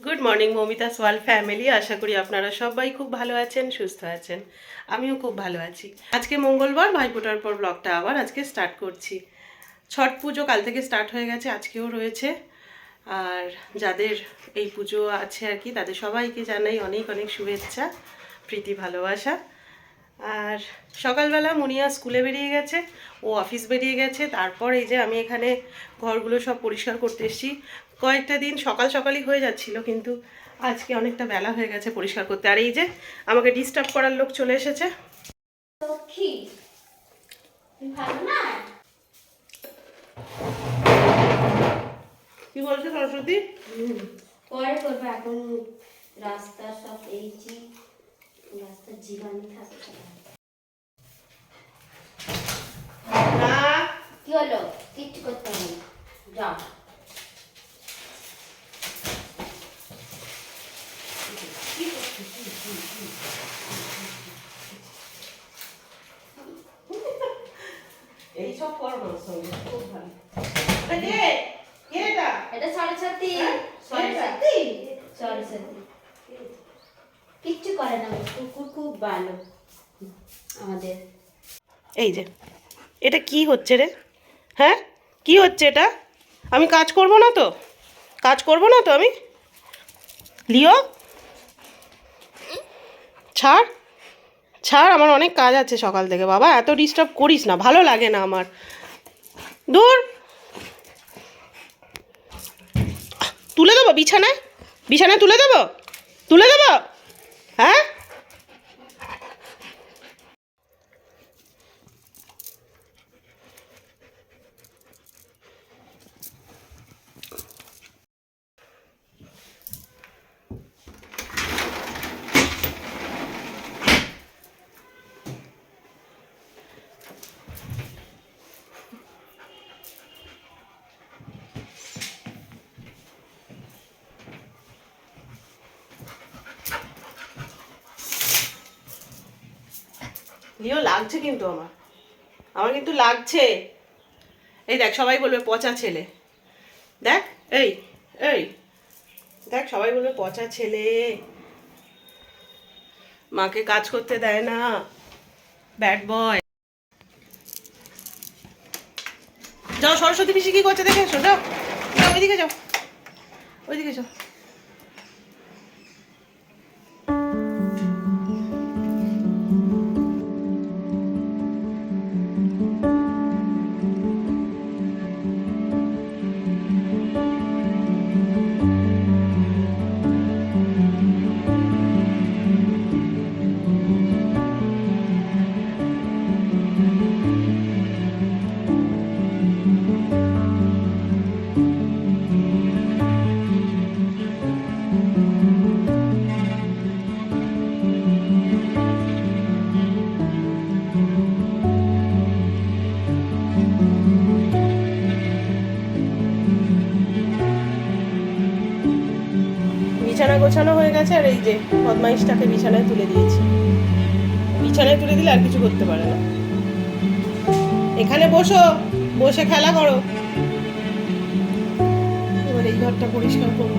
Good morning Momita সোয়াল family আশা করি আপনারা সবাই খুব ভালো আছেন, সুস্থ আছেন। আমিও খুব ভালো আছি। আজকে মঙ্গলবার, ভাইফোঁটার পর ব্লগটা আবার আজকে স্টার্ট করছি। ছট পুজো কাল থেকে স্টার্ট হয়ে গেছে, আজকেও রয়েছে। আর যাদের এই পুজো আছে আর কি, তাদের সবাইকে জানাই অনেক অনেক শুভেচ্ছা, প্রীতি, ভালোবাসা। আর সকালবেলা মুনিয়া স্কুলে বেরিয়ে গেছে ও অফিস বেরিয়ে গেছে। তারপর এই যে আমি এখানে ঘরগুলো সব পরিষ্কার করতে এসেছি। কয়েকটা দিন সকাল সকালই হয়ে যাচ্ছিল কিন্তু আজকে অনেকটা বেলা হয়ে গেছে পরিষ্কার করতে। আর এই যে আমাকে ডিস্টার্ব করার লোক চলে এসেছে। কি বলছো সরস্বতী? পরে করব এখন রাস্তা সব এইছি রাস্তার জীবাণু থাকে কি হলো? কিচ্ছু করতে হবে যাও। এই সব করো না সঙ্গে খুব ভালো। এটা কে? কে এটা? এটা সরস্বতী। হ্যাঁ? কিচ্ছু করে না কুকুর খুব ভালো। আমাদের। এই যে, এটা কি হচ্ছে রে? হ্যাঁ? কি হচ্ছে এটা? আমি কাজ করব না তো? কাজ করব না তো আমি? লিও? ছাড়। ছাড়, আমার অনেক কাজ আছে সকাল থেকে। বাবা, এত ডিস্টার্ব করিস না, ভালো লাগে না আমার। দূর। তুলে দেবো বিছানায়? বিছানায় তুলে দেবো? তুলে দেবো? হ্যাঁ লিও লাগছে কিন্তু আমার। আমার কিন্তু লাগছে। এই দেখ, সবাই বলবে পচা ছেলে। দেখ, এই এই, দেখ, সবাই বলবে পচা ছেলে। মাকে কাজ করতে দেয় না। ব্যাড বয় যাও, সরস্বতী পিসি কি করছে দেখে এসো যাও, ওইদিকে যাও। ওইদিকে যাও। বিছানা গোছানো হয়ে গেছে আর এই যে বদমাইশটাকে বিছানায় তুলে দিয়েছি। বিছানায় তুলে দিলে আর কিছু করতে পারে না। এখানে বসো, বসে খেলা করো। এবার এই ঘরটা পরিষ্কার করব।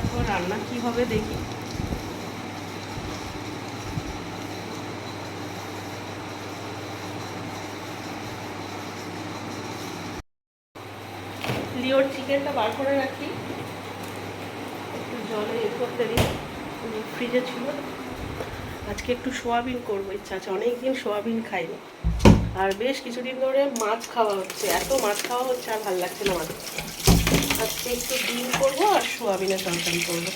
তারপর রান্না কি হবে দেখি। লিওর চিকেনটা বার করে রাখি। একটু জলে এ করতে দিই। ফ্রিজে ছিল। আজকে একটু সোয়াবিন করব, ইচ্ছা আছে। অনেক দিন সোয়াবিন খাইনি। আর বেশ কিছুদিন ধরে মাছ খাওয়া হচ্ছে। এত মাছ খাওয়া হচ্ছে আর ভালো লাগছে না আমাদের আজকে একটু ডিম করব আর সোয়াবিনের তরকারি করব।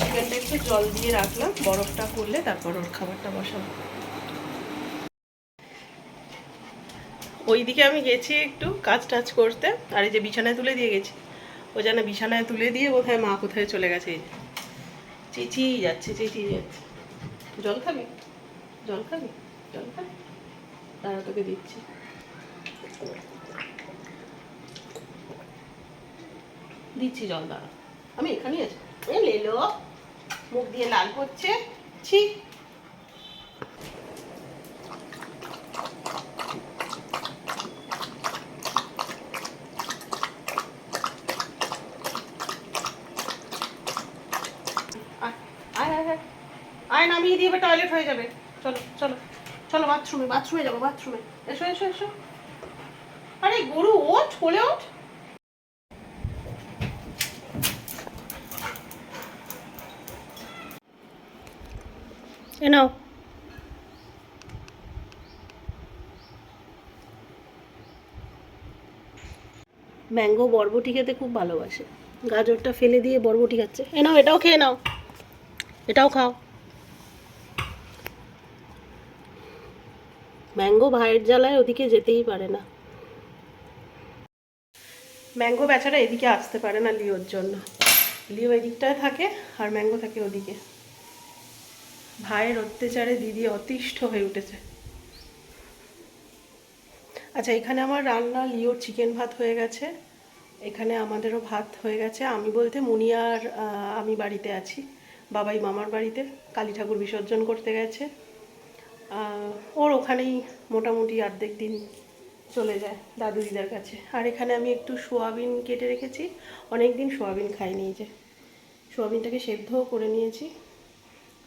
চিকেনটা একটু জল দিয়ে রাখলাম, বরফটা করলে তারপর ওর খাবারটা বসাবো। ওইদিকে আমি গেছি একটু কাজ টাজ করতে, আর এই যে বিছানায় তুলে দিয়ে গেছি। ও যেন বিছানায় তুলে দিয়ে কোথায়, মা কোথায় চলে গেছে এই যাচ্ছে চেঁচিয়ে যাচ্ছে। জল খাবি? জল খাবি? জল খাবি? দাঁড়া, তোকে দিচ্ছি। দিচ্ছি জল দাঁড়া। আমি এখানেই আছি। এ লেলো, মুখ দিয়ে লাল করছে। ছি। আয় নামিয়ে দিয়ে টয়লেট হয়ে যাবে। চলো চলো চলো বাথরুমে বাথরুমে যাব বাথরুমে এসো এসো এসো। আরে, গরু, ওঠ, কোলে ওঠ। এ নাও। ম্যাঙ্গো বরবটি খেতে খুব ভালোবাসে। গাজরটা ফেলে দিয়ে বরবটি খাচ্ছে। এ নাও, এটাও খেয়ে নাও। এটাও খাও। ম্যাঙ্গো ভাইয়ের জ্বালায় ওদিকে যেতেই পারে না। ম্যাঙ্গো বেচারা এদিকে আসতে পারে না লিওর জন্য। লিও এদিকটায় থাকে আর ম্যাঙ্গো থাকে ওদিকে। ভাইয়ের অত্যাচারে দিদি অতিষ্ঠ হয়ে উঠেছে। আচ্ছা এখানে আমার রান্না লিওর চিকেন ভাত হয়ে গেছে। এখানে আমাদেরও ভাত হয়ে গেছে। আমি বলতে মুনিয়ার আমি বাড়িতে আছি। বাবাই মামার বাড়িতে। কালী ঠাকুর বিসর্জন করতে গেছে। ওর ওখানেই মোটামুটি অর্ধেক দিন চলে যায় দাদু দিদার কাছে। আর এখানে আমি একটু সোয়াবিন কেটে রেখেছি। অনেক দিন সোয়াবিন খাইনি যে। সোয়াবিনটাকে সেদ্ধও করে নিয়েছি।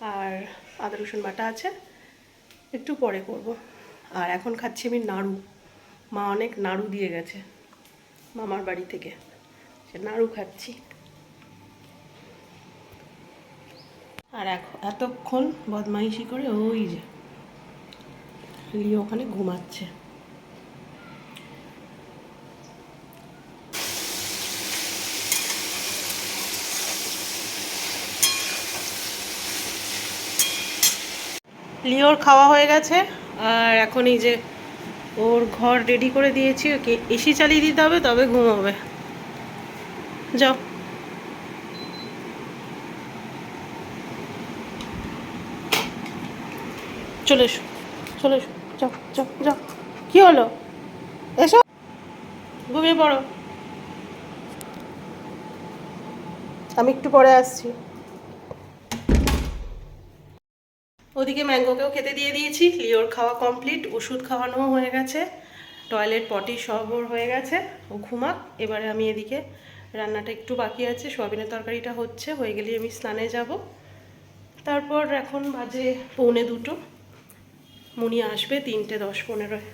আর আদা, রসুন বাটা আছে, একটু পরে করব। আর এখন খাচ্ছি আমি নাড়ু। মা অনেক নাড়ু দিয়ে গেছে মামার বাড়ি থেকে। সে নাড়ু খাচ্ছি। আর এখন এতক্ষণ বদমাইশি করে ওই যে, লিও ওখানে ঘুমাচ্ছে। লিওর খাওয়া হয়ে গেছে। আর এখন এই যে ওর ঘর রেডি করে দিয়েছি, ওকে এসি চালিয়ে দিতে হবে, তবে ঘুমাবে। যাও। চলে এসো চলে এসো, যাও যাও যাও। কি হলো? এসো। ঘুমিয়ে পড়ো। আমি একটু পরে আসছি। ওদিকে ম্যাঙ্গোকেও খেতে দিয়ে দিয়েছি। লিওর খাওয়া কমপ্লিট ওষুধ খাওয়ানোও হয়ে গেছে। টয়লেট পটি সব ওর হয়ে গেছে। ও ঘুমাক, এবারে আমি এদিকে রান্নাটা একটু বাকি আছে। সোয়াবিনের তরকারিটা হচ্ছে, হয়ে গেলে আমি স্নানে যাব। তারপর এখন বাজে পৌনে দুটো। মুনি আসবে তিনটে দশ পনেরোয়।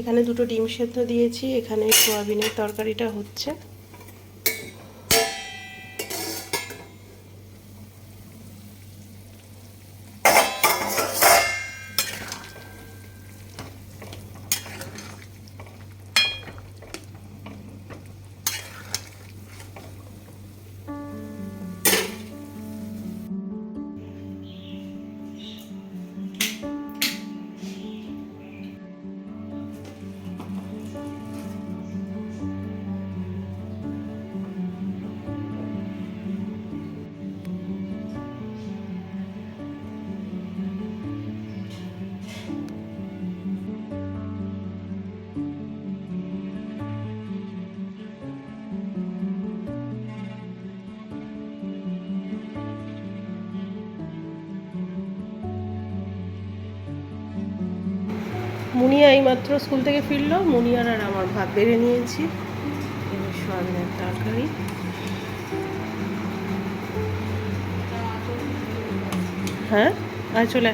এখানে দুটো ডিম সেদ্ধ দিয়েছি, এখানে সোয়াবিনের তরকারিটা হচ্ছে। মুনিয়া এইমাত্র স্কুল থেকে ফিরলো। মুনিয়ার আর আমার ভাত বেড়ে নিয়েছি। সোয়াবিনের তরকারি। হ্যাঁ? আর চলে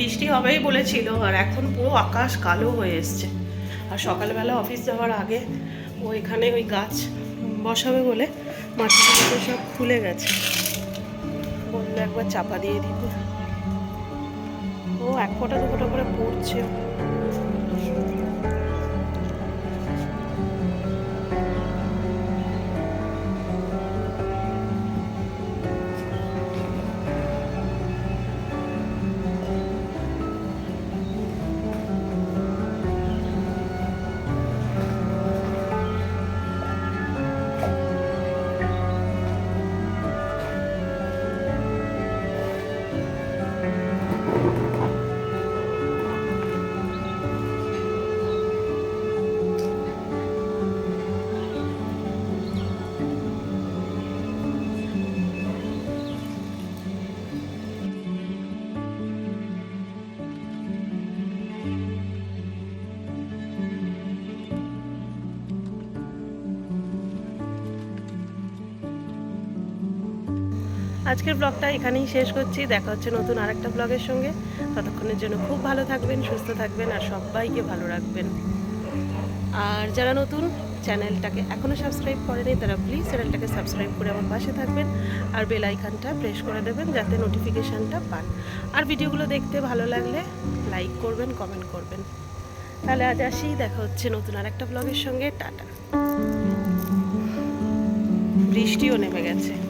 বৃষ্টি হবেই বলেছিল, আর এখন পুরো আকাশ কালো হয়ে এসছে। আর সকালবেলা অফিস যাওয়ার আগে ও এখানে ওই গাছ বসাবে বলে মাটিগুলো সব খুলে গেছে। বললে একবার চাপা দিয়ে দিব ও এক ফোঁটা, দু ফোঁটা করে পড়ছে। আজকের ব্লগটা এখানেই শেষ করছি। দেখা হচ্ছে নতুন আরেকটা ব্লগের সঙ্গে। ততক্ষণের জন্য খুব ভালো থাকবেন, সুস্থ থাকবেন আর সবাইকে ভালো রাখবেন। আর যারা নতুন, চ্যানেলটাকে এখনও সাবস্ক্রাইব করেনি, তারা প্লিজ চ্যানেলটাকে সাবস্ক্রাইব করে আমার পাশে থাকবেন আর বেল আইকনটা প্রেস করে দেবেন যাতে নোটিফিকেশানটা পান। আর ভিডিওগুলো দেখতে ভালো লাগলে লাইক করবেন কমেন্ট করবেন। তাহলে আজ আসি, দেখা হচ্ছে নতুন আরেকটা ব্লগের সঙ্গে। টাটা। বৃষ্টিও নেমে গেছে।